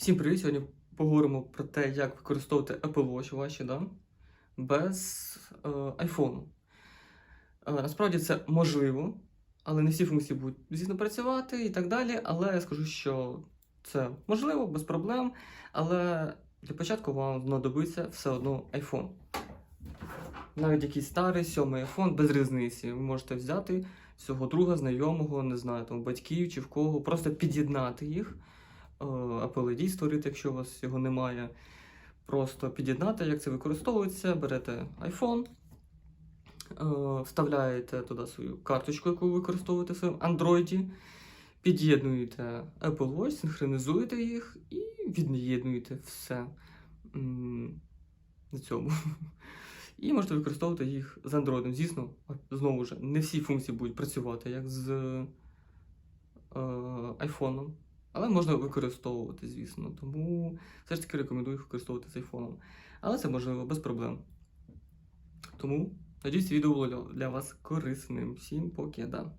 Всім привіт! Сьогодні поговоримо про те, як використовувати Apple Watch ваші, да? без е, iPhone. Е, насправді це можливо, але не всі функції будуть, звісно, працювати і так далі. Але я скажу, що це можливо, без проблем. Але для початку вам знадобиться все одно iPhone. Навіть якийсь старий сьомий iPhone, без різниці. Ви можете взяти свого друга, знайомого, не знаю, там, батьків чи в кого, просто під'єднати їх. Е, Apple ID створити, якщо у вас його немає. Просто під'єднати, як це використовується. Берете iPhone, е, вставляєте туди свою карточку, яку ви використовуєте в своєму Android, під'єднуєте Apple Watch, синхронізуєте їх і від'єднуєте все на цьому. І можете використовувати їх з Android. Звісно, знову ж, не всі функції будуть працювати, як з е, iPhone. Але можна використовувати, звісно. Тому все ж таки рекомендую використовувати з айфоном. Але це можливо без проблем. Тому, надіюсь, відео було для вас корисним. Всім поки, да.